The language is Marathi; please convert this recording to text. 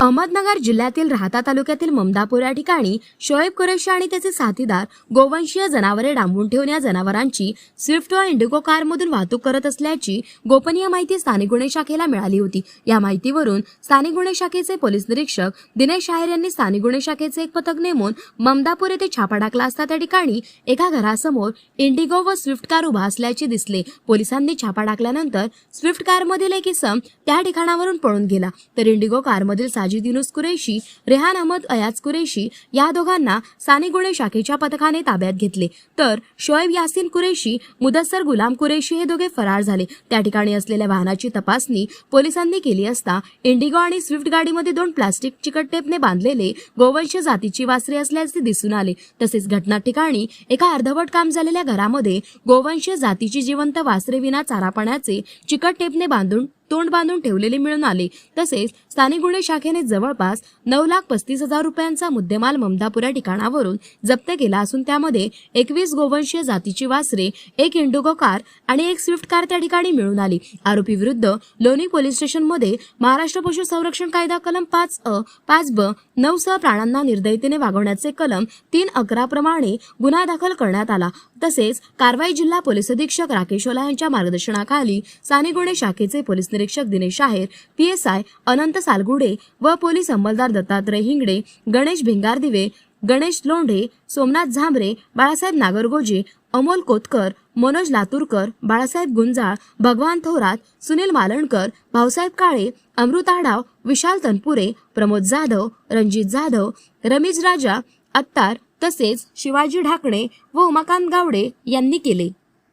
अहमदनगर जिल्ह्यातील राहता तालुक्यातील ममदापूर या ठिकाणी शोएब कुरेशी आणि त्याचे साथीदार गोवंशीय जनावरे डांबून ठेवून या जनावरांची स्विफ्ट व इंडिगो कारमधून वाहतूक करत असल्याची गोपनीय माहिती स्थानिक गुन्हे शाखेला मिळाली होती. या माहितीवरून स्थानिक गुन्हे शाखेचे पोलीस निरीक्षक दिनेश शाहीर यांनी स्थानिक गुन्हे शाखेचे एक पथक नेमून ममदापूर येथे छापा टाकला असता त्या ठिकाणी एका घरासमोर इंडिगो व स्विफ्ट कार उभा असल्याचे दिसले. पोलिसांनी छापा टाकल्यानंतर स्विफ्ट कारमधील एक इसम त्या ठिकाणावरून पळून गेला. तर इंडिगो कारमधील साजिद युनुस कुरेशी रेहान अहमद अयाज कुरेशी या दोघांना सानेगुणे शाखेच्या पथकाने ताब्यात घेतले. तर शोएब यासिन कुरेशी मुदस्सर गुलाम कुरेशी हे दोघे फरार झाले. त्या ठिकाणी असलेल्या वाहनाची तपासणी पोलिसांनी केली असता इंडिगो आणि स्विफ्ट गाडीमध्ये दोन प्लास्टिक चिकट टेपने बांधलेले गोवंश जातीची वासरे असल्याचे दिसून आले. तसेच घटना ठिकाणी एका अर्धवट काम झालेल्या घरामध्ये गोवंश जातीची जिवंत वासरे विना चारा पाण्याचे चिकट टेपने बांधून तोंड बांधून ठेवलेले मिळून आले. तसेच स्थानिक गुन्हे शाखेने जवळपास नऊ लाख पस्तीस हजार रुपयांचा मुद्देमाल ममदापूर या ठिकाणावरून जप्त केला असून त्यामध्ये एकवीस गोवंशीय जातीची वासरे एक इंडोगो कार आणि एक स्विफ्ट कार त्या ठिकाणी मिळून आली. आरोपी विरुद्ध लोणी पोलीस स्टेशनमध्ये महाराष्ट्र पशु संरक्षण कायदा कलम पाच अ पाच ब नऊ सह प्राण्यांना निर्दयतेने वागवण्याचे कलम तीन अकरा प्रमाणे गुन्हा दाखल करण्यात आला. तसेच कारवाई जिल्हा पोलीस अधीक्षक राकेश ओला यांच्या मार्गदर्शनाखाली स्थानिक गुन्हे शाखेचे पोलीस निरीक्षक दिनेश शाहेर पीएसआय अनंत सालगुडे व पोलीस अंमलदार दत्तात्रय हिंगडे गणेश भिंगारदिवे गणेश लोंढे सोमनाथ झांबरे बाळासाहेब नागरगोजे अमोल कोतकर मनोज लातूरकर बाळासाहेब गुंजाळ भगवान थोरात सुनील मालणकर भाऊसाहेब काळे अमृत आढाव विशाल तनपुरे प्रमोद जाधव रणजित जाधव रमेश राजा अत्तार तसेच शिवाजी ढाकणे व उमाकांत गावडे यांनी केले.